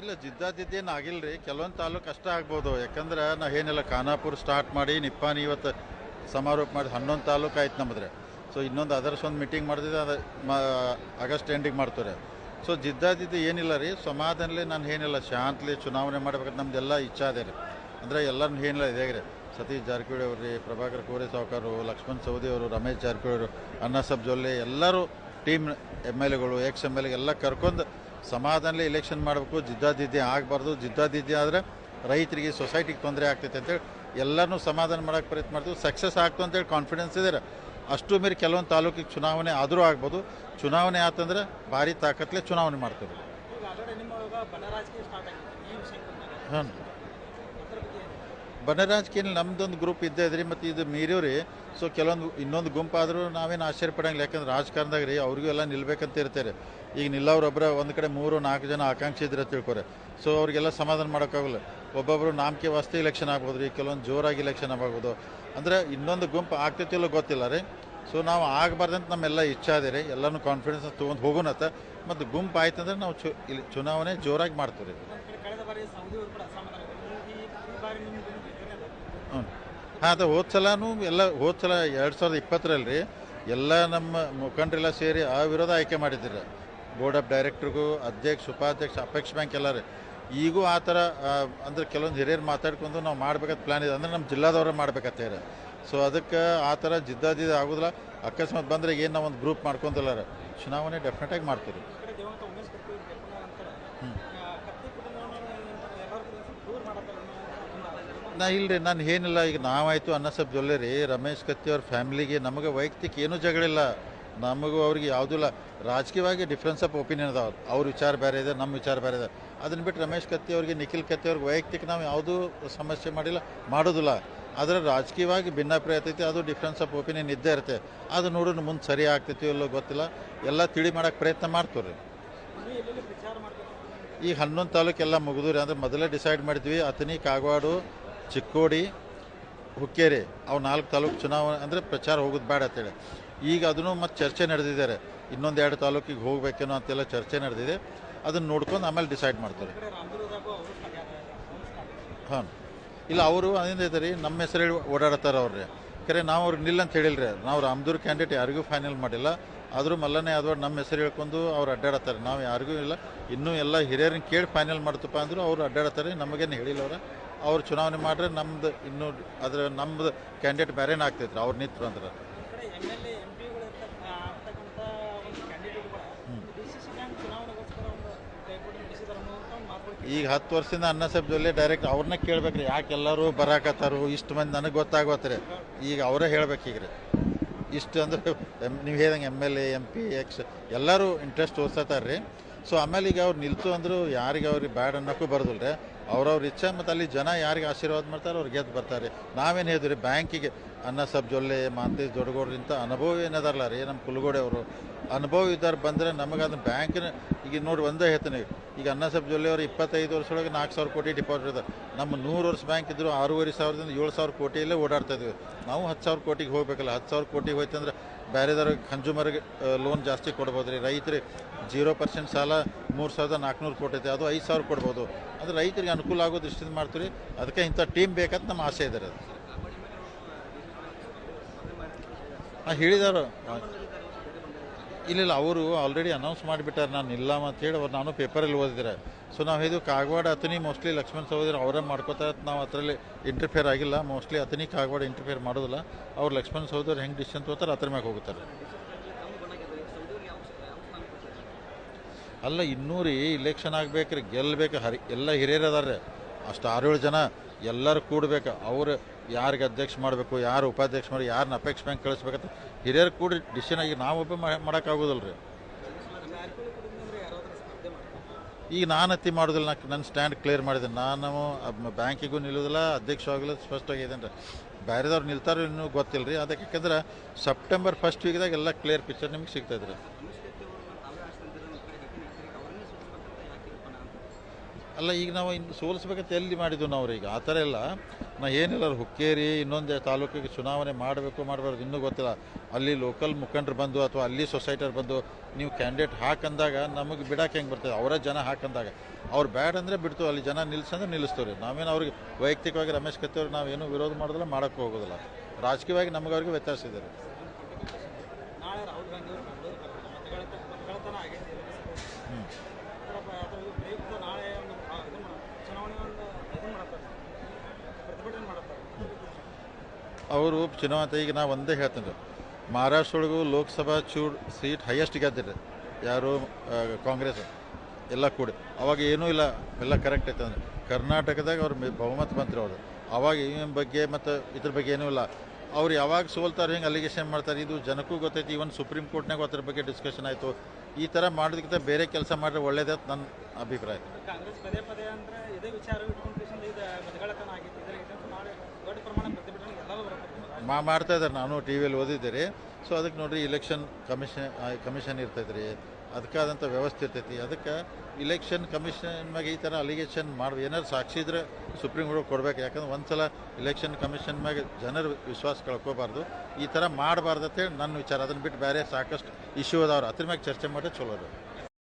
ಇಲ್ಲ ಜಿದ್ದಾಜಿದ್ದೇನು ಆಗಿಲ್ಲ ರೀ ಕೆಲವೊಂದು ತಾಲೂಕು ಕಷ್ಟ ಆಗ್ಬೋದು. ಯಾಕಂದ್ರೆ ನಾ ಏನಿಲ್ಲ, ಖಾನಾಪುರ ಸ್ಟಾರ್ಟ್ ಮಾಡಿ ನಿಪ್ಪಾನಿ ಇವತ್ತು ಸಮಾರೋಪ ಮಾಡಿ ಹನ್ನೊಂದು ತಾಲೂಕು ಆಯ್ತು ನಮ್ಮದ್ರೆ ಸೊ ಇನ್ನೊಂದು ಅದರ್ಸ್ ಒಂದು ಮೀಟಿಂಗ್ ಮಾಡಿದ್ರೆ ಅದು ಆಗಸ್ಟ್ ಎಂಡಿಗೆ ಮಾಡ್ತಾರೆ ಸೊ ಜಿದ್ದಾಜಿದ್ದು ಏನಿಲ್ಲ ರೀ. ಸಮಾಧಾನಲಿ ನಾನು ಏನಿಲ್ಲ. ಶಾಂತಲಿ ಚುನಾವಣೆ ಮಾಡ್ಬೇಕಂತ ನಮ್ದೆಲ್ಲ ಇಚ್ಛಾ ಅದೇ ರೀ. ಅಂದರೆ ಎಲ್ಲರೂ ಏನಿಲ್ಲ, ಇದೇ ರೀ. ಸತೀಶ್ ಜಾರಕಿಹೊಳಿ ಅವ್ರು ರೀ ಪ್ರಭಾಕರ್ ಕೋರೆ ಸಾವ್ಕಾರು ಲಕ್ಷ್ಮಣ್ ಸೌದಿ ಅವರು, ರಮೇಶ್ ಜಾರಕಿಹೊಳಿ ಅವರು, ಅಣ್ಣಾ ಸಬ್ ಜೊಲ್ಲೆ ಎಲ್ಲರೂ ಟೀಮ್ ಎಂ ಎಲ್ ಎಗಳು ಎಕ್ಸ್ ಎಂ ಎಲ್ ಎಲ್ಲ ಕರ್ಕೊಂಡು ಸಮಾಧಾನಲಿ ಇಲೆಕ್ಷನ್ ಮಾಡಬೇಕು, ಜಿದ್ದಾದಿದ್ದೆ ಆಗಬಾರ್ದು, ಜಿದ್ದಾದಿದ್ದೆ ಆದರೆ ರೈತರಿಗೆ ಸೊಸೈಟಿಗೆ ತೊಂದರೆ ಆಗ್ತೈತೆ ಅಂತೇಳಿ ಎಲ್ಲರನ್ನೂ ಸಮಾಧಾನ ಮಾಡೋಕ್ಕೆ ಪ್ರಯತ್ನ ಮಾಡ್ತೀವಿ. ಸಕ್ಸಸ್ ಆಗ್ತು ಅಂತೇಳಿ ಕಾನ್ಫಿಡೆನ್ಸ್ ಇದೆ ಅಷ್ಟು ಮೇರೆ ಕೆಲವೊಂದು ತಾಲೂಕಿಗೆ ಚುನಾವಣೆ ಆದರೂ ಆಗ್ಬೋದು. ಚುನಾವಣೆ ಆತಂದ್ರೆ ಭಾರಿ ತಾಕತ್ಲೆ ಚುನಾವಣೆ ಮಾಡ್ತೀವಿ. ಹಾಂ? ಬನರಾಜಕೀಯ ನಮ್ದೊಂದು ಗ್ರೂಪ್ ಇದ್ದೇ ಇದ್ರಿ, ಮತ್ತು ಇದು ಮೀರಿವ್ರಿ. ಸೊ ಕೆಲವೊಂದು ಇನ್ನೊಂದು ಗುಂಪಾದರೂ ನಾವೇನು ಆಶ್ಚರ್ಯ ಪಡಂಗಿಲ್ಲ ಯಾಕಂದ್ರೆ ರಾಜಕಾರಣದಾಗ ರೀ, ಅವ್ರಿಗೂ ಎಲ್ಲ ನಿಲ್ಬೇಕಂತ ಇರ್ತಾರೆ. ಈಗ ನಿಲ್ಲವ್ರೊಬ್ಬರ ಒಂದು ಕಡೆ ಮೂರು, ನಾಲ್ಕು ಜನ ಆಕಾಂಕ್ಷಿ ಇದ್ರೆ ತಿಳ್ಕೊರೆ. ಸೊ ಅವರಿಗೆಲ್ಲ ಸಮಾಧಾನ ಮಾಡೋಕ್ಕಾಗಲ್ಲ. ಒಬ್ಬೊಬ್ಬರು ನಾಮಕೆ ವಸ್ತು ಇಲೆಕ್ಷನ್ ಆಗ್ಬೋದು ರೀ ಕೆಲವೊಂದು ಜೋರಾಗಿ ಇಲೆಕ್ಷನ್ ಆಗ್ಬೋದು. ಅಂದರೆ ಇನ್ನೊಂದು ಗುಂಪು ಆಗ್ತೈತಿಲ್ಲೋ ಗೊತ್ತಿಲ್ಲ ರೀ. ಸೊ ನಾವು ಆಗಬಾರ್ದಂತ ನಮ್ಮೆಲ್ಲ ಇಚ್ಛಾ ಇದೆ ರೀ. ಎಲ್ಲನೂ ಕಾನ್ಫಿಡೆನ್ಸ್ ತೊಗೊಂಡು ಹೋಗೋಣತ್ತ ಮತ್ತು ಗುಂಪು ಆಯ್ತು ಅಂದ್ರೆ ನಾವು ಚು ಇಲ್ಲಿ ಚುನಾವಣೆ ಜೋರಾಗಿ ಮಾಡ್ತೀವಿ ರೀ. ಹ್ಞೂ ಹಾಂ, ಅದು ಹೋದ ಸಲನೂ ಎಲ್ಲ ಹೋದ ಸಲ ಎರಡು ಸಾವಿರದ ಇಪ್ಪತ್ತರಲ್ಲಿ ಎಲ್ಲ ನಮ್ಮ ಮುಖಂಡರೆಲ್ಲ ಸೇರಿ ಆ ವಿರೋಧ ಆಯ್ಕೆ ಮಾಡಿದ್ದೀರ. ಬೋರ್ಡ್ ಆಫ್ ಡೈರೆಕ್ಟ್ರಿಗೂ ಅಧ್ಯಕ್ಷ, ಉಪಾಧ್ಯಕ್ಷ ಅಪೇಕ್ಷ ಬ್ಯಾಂಕ್ ಎಲ್ಲರ. ಈಗೂ ಆ ಥರ ಅಂದ್ರೆ ಕೆಲವೊಂದು ಹಿರಿಯರು ಮಾತಾಡ್ಕೊಂಡು ನಾವು ಮಾಡ್ಬೇಕಾದ ಪ್ಲ್ಯಾನ್ ಇದೆ. ಅಂದ್ರೆ ನಮ್ಮ ಜಿಲ್ಲಾದವ್ರೆ ಮಾಡ್ಬೇಕತ್ತೇರ ಸೊ ಅದಕ್ಕೆ ಆ ಥರ ಜಿದ್ದಾಜಿದ್ದ ಆಗೋದಿಲ್ಲ. ಅಕಸ್ಮಾತ್ ಬಂದರೆ ಏನು ನಾವು ಒಂದು ಗ್ರೂಪ್ ಮಾಡ್ಕೊಂತಲ್ಲಾರ? ಚುನಾವಣೆ ಡೆಫಿನೆಟಾಗಿ ಮಾಡತ್ತಾರೆ ನಾ ಇಲ್ಲರಿ ನಾನು ಏನಿಲ್ಲ. ಈಗ ನಾವಾಯಿತು ಅನ್ನ ಸಬ್ ಜೊಲ್ಲೆ ರೀ ರಮೇಶ್ ಕತ್ತಿ ಅವ್ರ ಫ್ಯಾಮಿಲಿಗೆ ನಮಗೆ ವೈಯಕ್ತಿಕ ಏನೂ ಜಗಳಿಲ್ಲ ನಮಗೂ ಅವ್ರಿಗೆ ಯಾವುದೂ ಇಲ್ಲ. ರಾಜಕೀಯವಾಗಿ ಡಿಫ್ರೆನ್ಸ್ ಆಫ್ ಒಪಿನಿಯನ್ ಅದಾವ ಅವ್ರ ವಿಚಾರ ಬೇರೆ ಇದೆ, ನಮ್ಮ ವಿಚಾರ ಬೇರೆ ಇದೆ. ಅದನ್ನು ಬಿಟ್ಟು ರಮೇಶ್ ಕತ್ತಿ ಅವ್ರಿಗೆ, ನಿಖಿಲ್ ಕತ್ತಿ ಅವ್ರಿಗೆ ವೈಯಕ್ತಿಕ ನಾವು ಯಾವುದೂ ಸಮಸ್ಯೆ ಮಾಡಿಲ್ಲ, ಮಾಡೋದಿಲ್ಲ. ಆದರೆ ರಾಜಕೀಯವಾಗಿ ಭಿನ್ನಾಭಿಪ್ರಾಯ ಇರ್ತೈತಿ, ಅದು ಡಿಫ್ರೆನ್ಸ್ ಆಫ್ ಒಪಿನಿಯನ್ ಇದ್ದೇ ಇರುತ್ತೆ. ಅದು ನೋಡೋಣ ಮುಂದೆ ಸರಿ ಆಗ್ತೈತಿ ಇಲ್ಲೋ ಗೊತ್ತಿಲ್ಲ. ಎಲ್ಲ ತಿಳಿ ಮಾಡೋಕ್ಕೆ ಪ್ರಯತ್ನ ಮಾಡ್ತೀವಿ ರೀ ನೀವು ಎಲ್ಲೆಲ್ಲಿ ಪ್ರಚಾರ ಮಾಡಬೇಕು ಈಗ ಹನ್ನೊಂದು ತಾಲೂಕೆಲ್ಲ ಮುಗಿದ್ರಿ ಅಂದ್ರೆ ಮೊದಲೇ ಡಿಸೈಡ್ ಮಾಡಿದ್ವಿ ಅಥನಿ ಕಾಗವಾಡು, ಚಿಕ್ಕೋಡಿ, ಹುಕ್ಕೇರಿ. ಅವು ನಾಲ್ಕು ತಾಲೂಕು ಚುನಾವಣೆ ಅಂದರೆ ಪ್ರಚಾರ ಹೋಗೋದು ಬೇಡ ಅಂತೇಳಿ. ಈಗ ಅದನ್ನು ಮತ್ತೆ ಚರ್ಚೆ ನಡೆದಿದ್ದಾರೆ. ಇನ್ನೊಂದು ಎರಡು ತಾಲೂಕಿಗೆ ಹೋಗ್ಬೇಕೇನೋ ಅಂತೆಲ್ಲ ಚರ್ಚೆ ನಡೆದಿದೆ. ಅದನ್ನು ನೋಡ್ಕೊಂಡು ಆಮೇಲೆ ಡಿಸೈಡ್ ಮಾಡ್ತಾರೆ. ಹಾಂ. ಇಲ್ಲ, ಅವರು ಅದಿಂದ ಇದ್ದಾರೆ ನಮ್ಮ ಹೆಸರು ಹೇಳಿ ಓಡಾಡ್ತಾರೆ ಅವ್ರಿ ಕರೆ, ನಾವು ಅವ್ರಿಗೆ ನಿಲ್ಲ ಅಂತ ಹೇಳಿಲ್ರಿ ನಾವು ರಾಮದೂರ್ ಕ್ಯಾಂಡಿಡೇಟ್ ಯಾರಿಗೂ ಫೈನಲ್ ಮಾಡಿಲ್ಲ. ಆದರೂ ಮಲ್ಲನೇ ಆದವ್ರು ನಮ್ಮ ಹೆಸರು ಹೇಳ್ಕೊಂಡು ಅವ್ರು ಅಡ್ಡಾಡತ್ತಾರೆ. ನಾವು ಯಾರಿಗೂ ಇಲ್ಲ. ಇನ್ನೂ ಎಲ್ಲ ಹಿರಿಯರನ್ನ ಕೇಳಿ ಫೈನಲ್ ಮಾಡ್ತಪ್ಪ ಅಂದ್ರು ಅವ್ರು ಅಡ್ಡಾಡತ್ತಾರೆ. ನಮಗೇನು ಹೇಳಿಲ್ಲ ಅವ್ರ. ಅವ್ರು ಚುನಾವಣೆ ಮಾಡ್ರೆ ನಮ್ದು ಇನ್ನೂ ಅದರ ನಮ್ಮದು ಕ್ಯಾಂಡಿಡೇಟ್ ಬೇರೆನೇ ಆಗ್ತೈತ್ರಿ. ಅವ್ರು ನಿಂತರು ಅಂದ್ರೆ ಈ ಕಡೆ ಎಂ ಎಲ್ ಎ ಎಂ ಪಿಗಳು ಆಗ್ತಕ್ಕಂಥ ಒಂದು ಕ್ಯಾಂಡಿಡೇಟ್ ಕೂಡ ಡಿ ಸಿ ಸಿ ಬ್ಯಾಂಕ್ ಚುನಾವಣೆಗೋಸ್ಕರ ಒಂದು ಕೈಪೋಟಿ ನಡೆಸಿದಾರೆ ಅನ್ನುವಂಥ ಒಂದು ಮಾತುಗಳು ಈಗ ಹತ್ತು ವರ್ಷದಿಂದ ಅನ್ನ ಸಾಹೇಬ್ ಡೈರೆಕ್ಟ್ ಅವ್ರನ್ನ ಕೇಳ್ಬೇಕ್ರಿ ಯಾಕೆ ಎಲ್ಲರೂ ಬರಾಕತ್ತಾರು? ಇಷ್ಟು ಮಂದಿ ನನಗೆ ಗೊತ್ತಾಗೋತ್ರಿ ಈಗ ಅವರೇ ಹೇಳ್ಬೇಕು ಈಗ ರೀ. ಇಷ್ಟು ಅಂದ್ರೆ ನೀವು ಹೇಳ್ದಂಗೆ M L A M P ex ಎಲ್ಲರೂ ಇಂಟ್ರೆಸ್ಟ್ ತೋರ್ಸತ್ತಾರ್ರಿ ಸೊ ಆಮೇಲೆ ಈಗ ಅವ್ರು ನಿಲ್ತು ಅಂದರು ಯಾರಿಗೆ ಅವ್ರಿಗೆ ಬ್ಯಾಡ್ ಅನ್ನೋಕ್ಕೂ ಬರೋದಿಲ್ಲ ರೀ ಅವ್ರವ್ರ ಇಚ್ಛೆ ಮತ್ತು ಅಲ್ಲಿ ಜನ ಯಾರಿಗೆ ಆಶೀರ್ವಾದ ಮಾಡ್ತಾರೆ, ಅವ್ರು ಗೆದ್ದು ಬರ್ತಾರೆ. ನಾವೇನು ಹೇಳಿದ್ರಿ, ಬ್ಯಾಂಕಿಗೆ ಅನ್ನ ಸಬ್ ಜೊಲ್ಲೆ ಮಾಂತೇಶ್ ದೊಡ್ಡಗೌಡ್ರಿಂತ ಅನುಭವ ಏನದಾರಲ್ಲ ರೀ, ನಮ್ಮ ಕುಲಗೋಡೆ ಅವರು. ಅನುಭವ ಇದ್ದಾರೆ ಬಂದರೆ ನಮಗೆ ಅದನ್ನ ಬ್ಯಾಂಕಿನ, ಈಗ ನೋಡಿ ಒಂದೇ ಹೇಳ್ತೀನಿ. ಈಗ ಅನ್ನ ಸಬ್ ಜೊಲ್ಲೆ ಅವರು ಇಪ್ಪತ್ತೈದು ವರ್ಷದೊಳಗೆ ನಾಲ್ಕು ಸಾವಿರ ಕೋಟಿ ಡಿಪಾಸಿಟ್ ಇದೆ ನಮ್ಮ ನೂರು ವರ್ಷ ಬ್ಯಾಂಕ್ ಇದ್ರು ಆರೂವರೆ ಸಾವಿರದಿಂದ ಏಳು ಸಾವಿರ ಕೋಟಿಯಲ್ಲೇ ಓಡಾಡ್ತಾ ಇದ್ವಿ. ನಾವು ಹತ್ತು ಸಾವಿರ ಕೋಟಿಗೆ ಹೋಗಬೇಕಲ್ಲ, ಹತ್ತು ಸಾವಿರ ಕೋಟಿಗೆ ಹೋಯ್ತಂದ್ರೆ ಬೇರೆದವ್ರಿಗೆ ಕನ್ಸ್ಯೂಮರ್ಗೆ ಲೋನ್ ಜಾಸ್ತಿ ಕೊಡ್ಬೋದು ರೀ ರೈತರಿಗೆ ಜೀರೋ ಪರ್ಸೆಂಟ್ ಸಾಲ ಮೂರು ಸಾವಿರದ ನಾಲ್ಕುನೂರು ಕೋಟಿ ಅದು ಐದು ಸಾವಿರ ಕೊಡ್ಬೋದು. ಅದು ರೈತರಿಗೆ ಅನುಕೂಲ ಆಗೋ ದೃಷ್ಟಿಯಿಂದ ಮಾಡ್ತೀವಿ ಅದಕ್ಕೆ ಇಂಥ ಟೀಮ್ ಬೇಕಂತ ನಮ್ಮ ಆಸೆ ಇದೆ ರೀ ಅದು. ಹಾಂ ಹೇಳಿದಾರು ಇಲ್ಲ ಅವರು ಆಲ್ರೆಡಿ ಅನೌನ್ಸ್ ಮಾಡಿಬಿಟ್ಟಾರೆ, ನಾನು ಇಲ್ಲ ಅಂತೇಳಿ ಅವ್ರು ನಾನು ಪೇಪರಲ್ಲಿ ಓದಿದ್ರೆ. ಸೊ ನಾವು ಇದು ಕಾಗವಾಡ ಅತನಿ ಮೋಸ್ಟ್ಲಿ ಲಕ್ಷ್ಮಣ್ ಸಹೋದರ ಅವರೇ ಮಾಡ್ಕೋತಾರೆ ನಾವು ಅದರಲ್ಲಿ ಇಂಟರ್ಫೇರ್ ಆಗಿಲ್ಲ. ಮೋಸ್ಟ್ಲಿ ಅತನಿ ಕಾಗವಾಡ ಇಂಟರ್ಫೇರ್ ಮಾಡೋದಿಲ್ಲ. ಅವ್ರು ಲಕ್ಷ್ಮಣ್ ಸಹೋದರ ಹೆಂಗೆ ಡಿಸಿಷನ್ ತಗೋತಾರೆ, ಅದ್ರ ಮ್ಯಾಗೆ ಹೋಗುತ್ತಾರೆ. ಅಲ್ಲ ಇನ್ನೂ ರೀ ಇಲೆಕ್ಷನ್ ಆಗ್ಬೇಕ್ರಿ ಗೆಲ್ಲಬೇಕು ಹರಿ, ಎಲ್ಲ ಹಿರಿಯರು ಅದಾರೆ ಅಷ್ಟು ಆರೇಳು ಜನ, ಎಲ್ಲರೂ ಕೂಡ್ಬೇಕು. ಅವ್ರು ಯಾರಿಗೆ ಅಧ್ಯಕ್ಷ ಮಾಡಬೇಕು, ಯಾರು ಉಪಾಧ್ಯಕ್ಷ ಮಾಡಿ ಯಾರನ್ನ ಅಪೇಕ್ಷ ಬ್ಯಾಂಕ್ ಕಳಿಸ್ಬೇಕಂತ ಹಿರಿಯರು ಕೂಡ ಡಿಸಿಷನ್ ಆಗಿ ನಾವೊಬ್ಬ ಮಾಡೋಕ್ಕಾಗೋದಿಲ್ಲ ರೀ ಈಗ ನಾನು ಅತಿ ಮಾಡೋದಿಲ್ಲ ನಾ ನನ್ನ ಸ್ಟ್ಯಾಂಡ್ ಕ್ಲಿಯರ್ ಮಾಡಿದೆ ನಾನು ಬ್ಯಾಂಕಿಗೂ ನಿಲ್ಲೋದಿಲ್ಲ, ಅಧ್ಯಕ್ಷ ಆಗಲ್ಲ ಸ್ಪಷ್ಟವಾಗಿದ್ದೇನೆ ರೀ ಬೇರೆದವ್ರು ನಿಲ್ತಾರೋ ಇನ್ನೂ ಗೊತ್ತಿಲ್ಲ ರೀ ಅದಕ್ಕೆ ಯಾಕಂದ್ರೆ ಸೆಪ್ಟೆಂಬರ್ ಫಸ್ಟ್ ವೀಕ್ದಾಗ ಎಲ್ಲ ಕ್ಲಿಯರ್ ಪಿಕ್ಚರ್ ನಿಮಗೆ ಸಿಗ್ತದೆ ರೀ ಅಲ್ಲ, ಈಗ ನಾವು ಇನ್ನು ಸೋಲಿಸ್ಬೇಕಂತ ಎಲ್ಲಿ ಮಾಡಿದ್ವು ನಾವು ಈಗ ಆ ಥರ ಎಲ್ಲ ನಾ ಏನಿಲ್ಲ ಹುಕ್ಕೇರಿ, ಇನ್ನೊಂದು ತಾಲೂಕಿಗೆ ಚುನಾವಣೆ ಮಾಡಬೇಕು, ಮಾಡಬಾರ್ದು, ಇನ್ನೂ ಗೊತ್ತಿಲ್ಲ. ಅಲ್ಲಿ ಲೋಕಲ್ ಮುಖಂಡರು ಬಂದು ಅಥವಾ ಅಲ್ಲಿ ಸೊಸೈಟಿಯವ್ರು ಬಂದು ನೀವು ಕ್ಯಾಂಡಿಡೇಟ್ ಹಾಕಂದಾಗ ನಮಗೆ ಬಿಡಕ್ಕೆ ಹೆಂಗೆ ಬರ್ತದೆ? ಅವರೇ ಜನ ಹಾಕಂದಾಗ. ಅವ್ರು ಬ್ಯಾಡ್ ಅಂದರೆ ಬಿಡ್ತು, ಅಲ್ಲಿ ಜನ ನಿಲ್ಸಂದ್ರೆ ನಿಲ್ಲಿಸ್ತೀವಿ ನಾವೇನು ಅವ್ರಿಗೆ ವೈಯಕ್ತಿಕವಾಗಿ ರಮೇಶ್ ಕತ್ತಿಯವ್ರು ನಾವೇನು ವಿರೋಧ ಮಾಡೋದಿಲ್ಲ, ಮಾಡೋಕ್ಕೆ ಹೋಗೋದಿಲ್ಲ. ರಾಜಕೀಯವಾಗಿ ನಮಗೆ ಅವ್ರಿಗೆ ವ್ಯತ್ಯಾಸ ಇದೆ ನಾಳೆ ರಾಹುಲ್ ಗಾಂಧಿ ಅವರು ಬೆಂಗಳೂರು ಬರ್ತಾರೆ ಮತಗಳ ಮತಗಳತನ ಆಗೈತೆ ಹ್ಞೂ ಅದರ ಬ- ಅದರ ಪ್ರಯುಕ್ತ ನಾಳೆ ಒಂದು ಆ, ಇದು ಮಾ- ಚುನಾವಣೆ ಒಂದು ಇದು ಮಾಡತ್ತಾರೆ ಪ್ರತಿಭಟನೆ ಮಾಡತ್ತಾರೆ ಅವರು ಚುನಾವಣೆ ಈಗ ನಾ ಒಂದೇ ಹೇಳ್ತೀನಿ. ಮಹಾರಾಷ್ಟ್ರ ಒಳಗೂ ಲೋಕಸಭಾ ಚೂಡ್ ಸೀಟ್ ಹೈಯೆಸ್ಟ್ ಗೆದ್ದಿರಿ ಯಾರು ಕಾಂಗ್ರೆಸ್ ಎಲ್ಲ ಕೂಡಿ. ಅವಾಗ ಏನೂ ಇಲ್ಲ. ಎಲ್ಲ ಕರೆಕ್ಟ್ ಐತೆ ಅಂದರೆ. ಕರ್ನಾಟಕದಾಗ ಅವ್ರ ಬಹುಮತ ಬಂತ್ರಿ ಅವರು. ಅವಾಗ ಇವನ ಬಗ್ಗೆ ಮತ್ತು ಇದ್ರ ಬಗ್ಗೆ ಏನೂ ಇಲ್ಲ. ಅವ್ರು ಯಾವಾಗ ಸೋಲ್ತಾರೆ ಹಿಂಗೆ ಅಲಿಗೇಷನ್ ಮಾಡ್ತಾರೆ, ಇದು ಜನಕ್ಕೂ ಗೊತ್ತೈತಿ. ಇವನ್ ಸುಪ್ರೀಂ ಕೋರ್ಟ್ನಾಗ ಅದ್ರ ಬಗ್ಗೆ ಡಿಸ್ಕಷನ್ ಆಯಿತು. ಈ ಥರ ಮಾಡೋದಕ್ಕಿಂತ ಬೇರೆ ಕೆಲಸ ಮಾಡಿದ್ರೆ ಒಳ್ಳೇದೇ ನನ್ನ ಅಭಿಪ್ರಾಯ. ಮಾ ಮಾಡ್ತಾ ಇದ್ದಾರೆ. ನಾನು ಟಿ ವಿಯಲ್ಲಿ ಓದಿದ್ದೀರಿ ಸೊ ಅದಕ್ಕೆ ನೋಡಿರಿ ಇಲೆಕ್ಷನ್ ಕಮಿಷನ್ ಕಮಿಷನ್ ಇರ್ತೈತೆ ರೀ ಅದಕ್ಕಾದಂಥ ವ್ಯವಸ್ಥೆ ಇರ್ತೈತಿ. ಅದಕ್ಕೆ ಇಲೆಕ್ಷನ್ ಕಮಿಷನ್ ಮ್ಯಾಗೆ ಈ ಥರ ಅಲಿಗೇಷನ್ ಮಾಡಿ ಏನಾದ್ರು ಸಾಕ್ಷಿ ಇದ್ರೆ ಸುಪ್ರೀಂ ಕೋರ್ಟ್ ಕೊಡಬೇಕು. ಯಾಕಂದ್ರೆ ಒಂದ್ಸಲ ಇಲೆಕ್ಷನ್ ಕಮಿಷನ್ ಮ್ಯಾಗ ಜನರ ವಿಶ್ವಾಸ ಕಳ್ಕೋಬಾರ್ದು. ಈ ಥರ ಮಾಡಬಾರ್ದು ಅಂತೇಳಿ ನನ್ನ ವಿಚಾರ. ಅದನ್ನು ಬಿಟ್ಟು ಬೇರೆ ಸಾಕಷ್ಟು ಇಶ್ಯೂ ಅದಾವ್ರು. ಅದ್ರ ಮ್ಯಾಗೆ ಚರ್ಚೆ ಮಾಡಿದ್ರೆ ಚಲೋ